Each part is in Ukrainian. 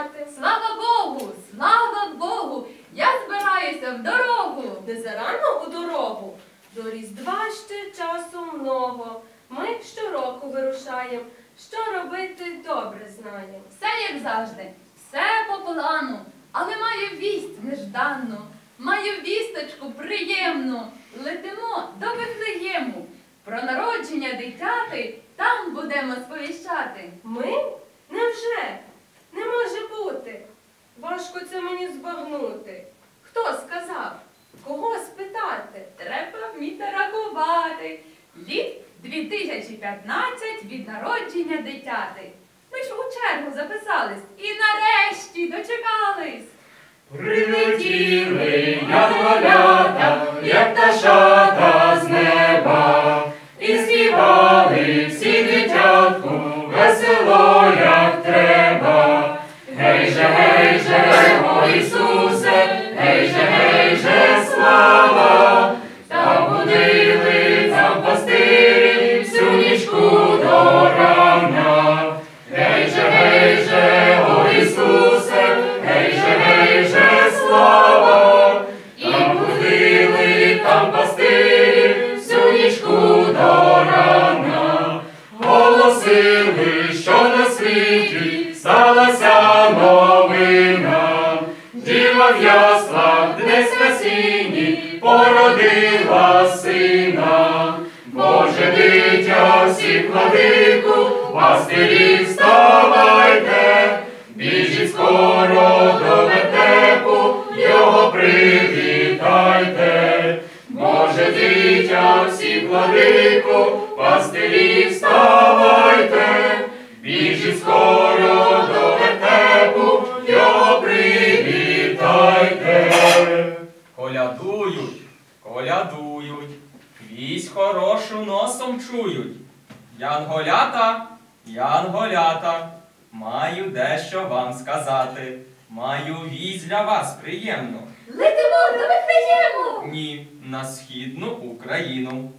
колядувати. Слава Богу! Слава Богу! Я збираюся в дорогу. Не зарано у дорогу. До Різдва ще часу много. Ми щороку вирушаємо. Що робити добре знаємо. Все як завжди, все по плану, але маю вість нежданну, маю вісточку приємну. Летимо до Вифлеєму. Про народження дитяти там будемо сповіщати. Ми? Невже? Не може бути. Важко це мені. Хто сказав? Кого спитати? Треба вміти рахувати. Літ 2015 від народження дитяти. Ми ж у чергу записались і нарешті дочекались. Прилетіли янголята, як з владику, пастирі вставайте, біжіть скоро до вертепу, його привітайте. Колядують, колядують, вість хорошу носом чують. Янголята, янголята, маю дещо вам сказати. Маю вість для вас приємну. Летимо до Вифлеєму! Ні, на східну Україну.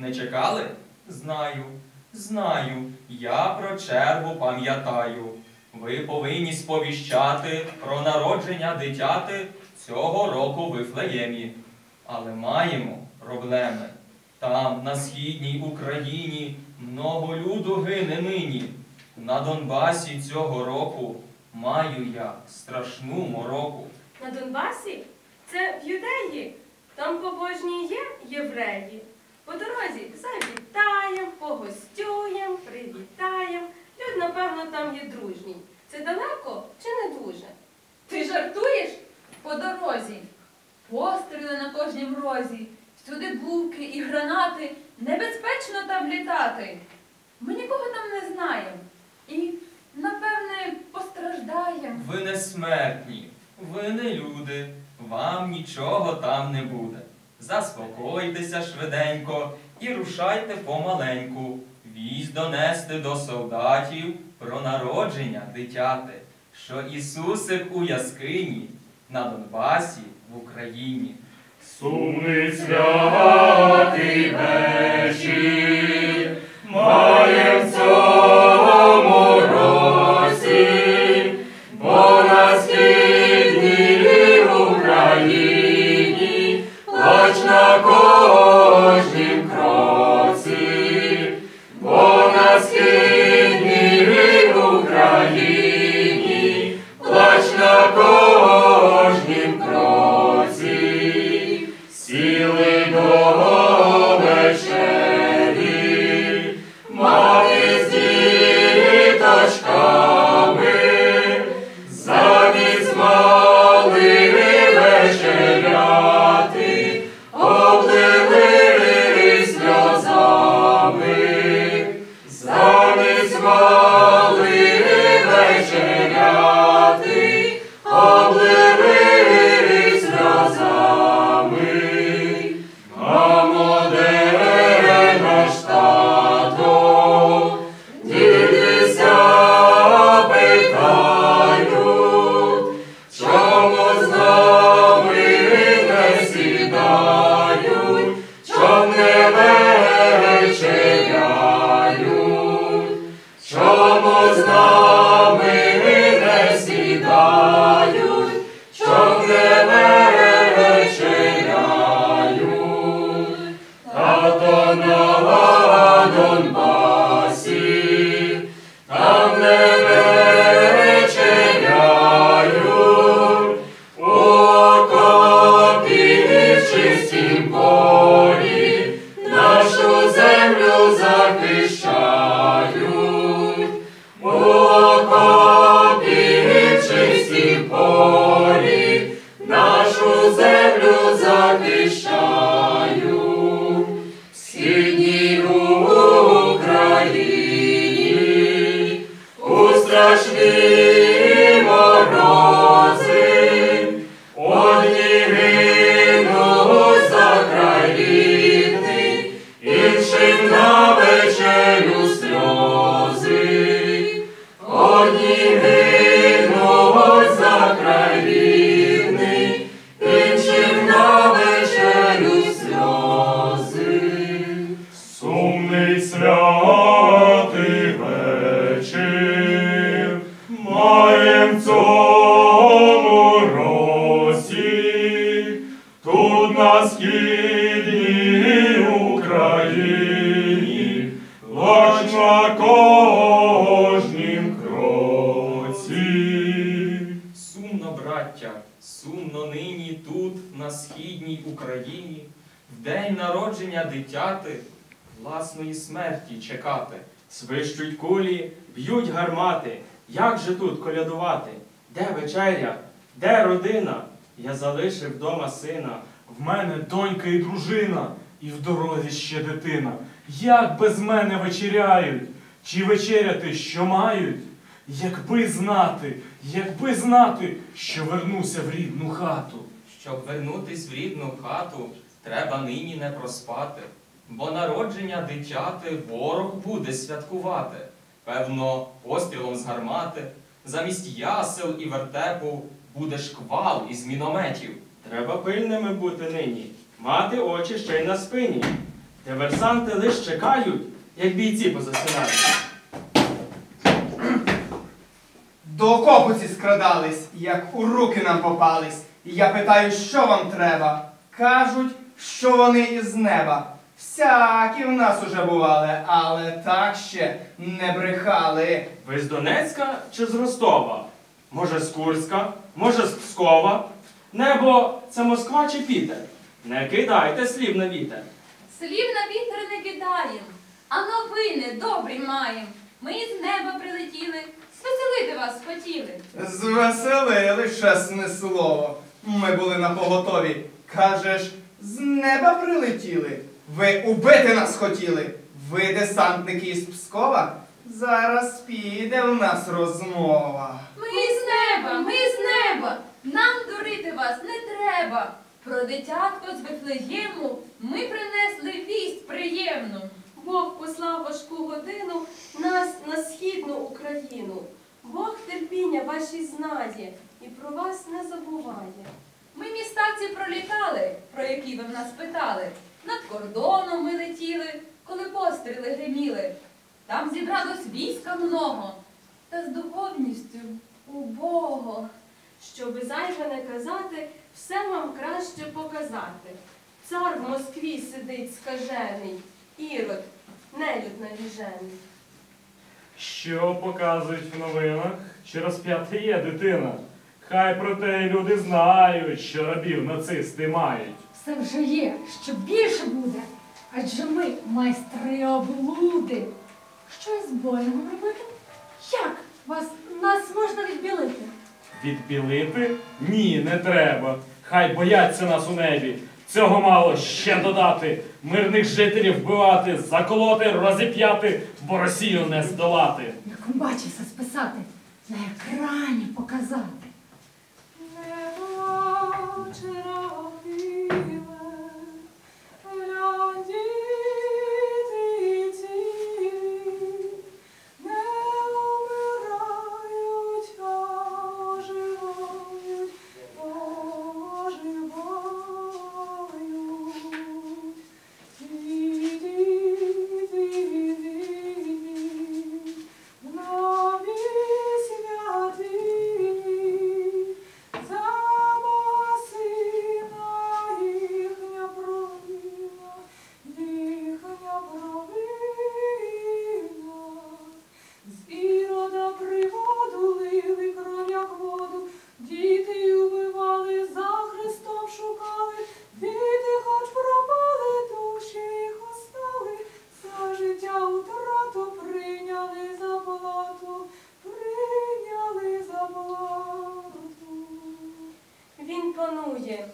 Не чекали? Знаю, знаю, я про чергу пам'ятаю. Ви повинні сповіщати про народження дитяти цього року в Вифлеємі. Але маємо проблеми. Там, на східній Україні, много люду гине нині. На Донбасі цього року маю я страшну мороку. На Донбасі? Це в Юдеї. Там побожні є євреї. По дорозі завітаєм, погостюєм, привітаєм. Люд, напевно, там є дружній. Це далеко чи не дуже? Ти жартуєш? По дорозі. Постріли на кожнім розі, всюди булки і гранати. Небезпечно там літати. Ми нікого там не знаємо. І, напевне, постраждаємо. Ви не смертні, ви не люди, вам нічого там не буде. Заспокойтеся швиденько і рушайте помаленьку. Вість донести до солдатів про народження дитяти, що Ісусик у яскині на Донбасі в Україні. Сумний святий вечір, має цьому тут на східній Україні, лач кожнім кроці. Сумно, браття, сумно нині тут, на східній Україні, в день народження дитяти, власної смерті чекати. Свищуть кулі, б'ють гармати. Як же тут колядувати? Де вечеря? Де родина? Я залишив вдома сина. В мене донька і дружина, і в дорозі ще дитина. Як без мене вечеряють? Чи вечеряти, що мають? Якби знати, якби знати, що вернуся в рідну хату. Щоб вернутись в рідну хату, треба нині не проспати, бо народження дитяти ворог буде святкувати. Певно, пострілом з гармати, замість ясел і вертепу буде шквал із мінометів. Треба пильними бути нині, мати очі ще й на спині. Диверсанти лиш чекають, як бійці позасинають. До окопу ці скрадались, як у руки нам попались. І я питаю, що вам треба? Кажуть, що вони із неба. Всякі в нас уже бували, але так ще не брехали. Ви з Донецька чи з Ростова? Може, з Курська, може, з Пскова? Небо це Москва чи Пітер? Не кидайте слів на вітер. Слів на вітер не кидаєм, а новини добрі маєм. Ми із неба прилетіли, звеселити вас хотіли. Звеселили чесне слово. Ми були на поготові. Кажеш, з неба прилетіли. Ви убити нас хотіли. Ви десантники із Пскова? Зараз піде в нас розмова. Неба, ми з неба. Нам дурити вас не треба. Про дитятко з Вифлеєму ми принесли вість приємну. Бог послав важку годину нас на східну Україну. Бог терпіння ваші знає і про вас не забуває. Ми міста ці пролітали, про які ви в нас питали. Над кордоном ми летіли, коли постріли гриміли. Там зібралось війська много, та з духовністю убого. Щоби зайве не казати, все вам краще показати. Цар в Москві сидить скажений, ірод, нелюд навіжений. Що показують в новинах? Чи розп'ята є дитина? Хай про те й люди знають, що рабів нацисти мають. Все вже є, що більше буде. Адже ми майстри облуди. Що із боєм робити? Відбілити? Ні, не треба. Хай бояться нас у небі. Цього мало ще додати. Мирних жителів вбивати, заколоти, розіп'яти, бо Росію не здолати. Як бачився, списати, на екрані показати. З панує,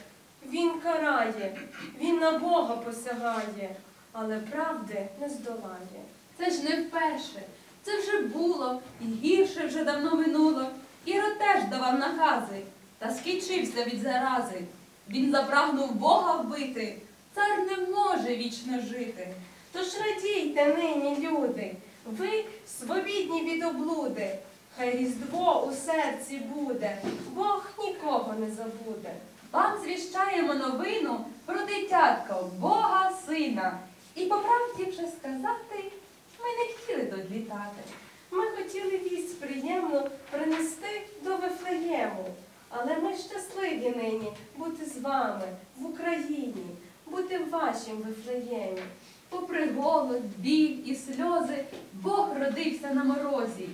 він карає, він на Бога посягає, але правди не здолає. Це ж не вперше. Це вже було, і гірше вже давно минуло. Ірод теж давав накази, та скінчився від зарази. Він запрагнув Бога вбити, цар не може вічно жити. Тож радійте нині, люди, ви свобідні від облуди. Хай різдво у серці буде, Бог нікого не забуде. Вам звіщаємо новину про дитятка, Бога сина. І по правді вже сказати, ми не хотіли тут літати. Ми хотіли вість приємну принести до Вифлеєму, але ми щасливі нині бути з вами в Україні, бути в вашім Вифлеємі. Попри голод, біль і сльози, Бог родився на морозі.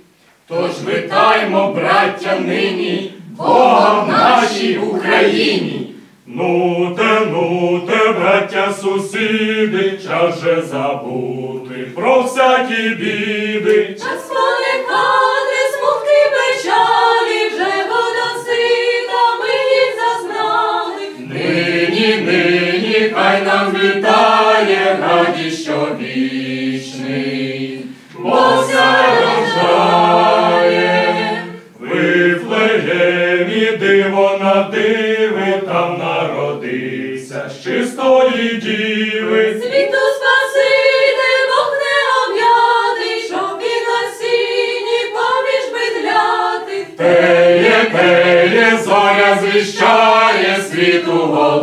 Тож вітаймо, браття, нині, Бога в нашій Україні. Ну те, ну те, браття, сусіди, час же забути про всякі біди. Час поникати смутки печалі, вже вода сита, ми їх зазнали. Нині, нині, хай нам вітає Світу спасити, Бог не об'ятий, щоб від осінні поміж бедляти. Теє, теє, зоря звіщає світу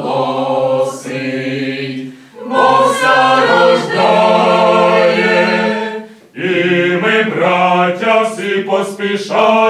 голосить, Бог рождає. І ми, браття, всі поспішаймо,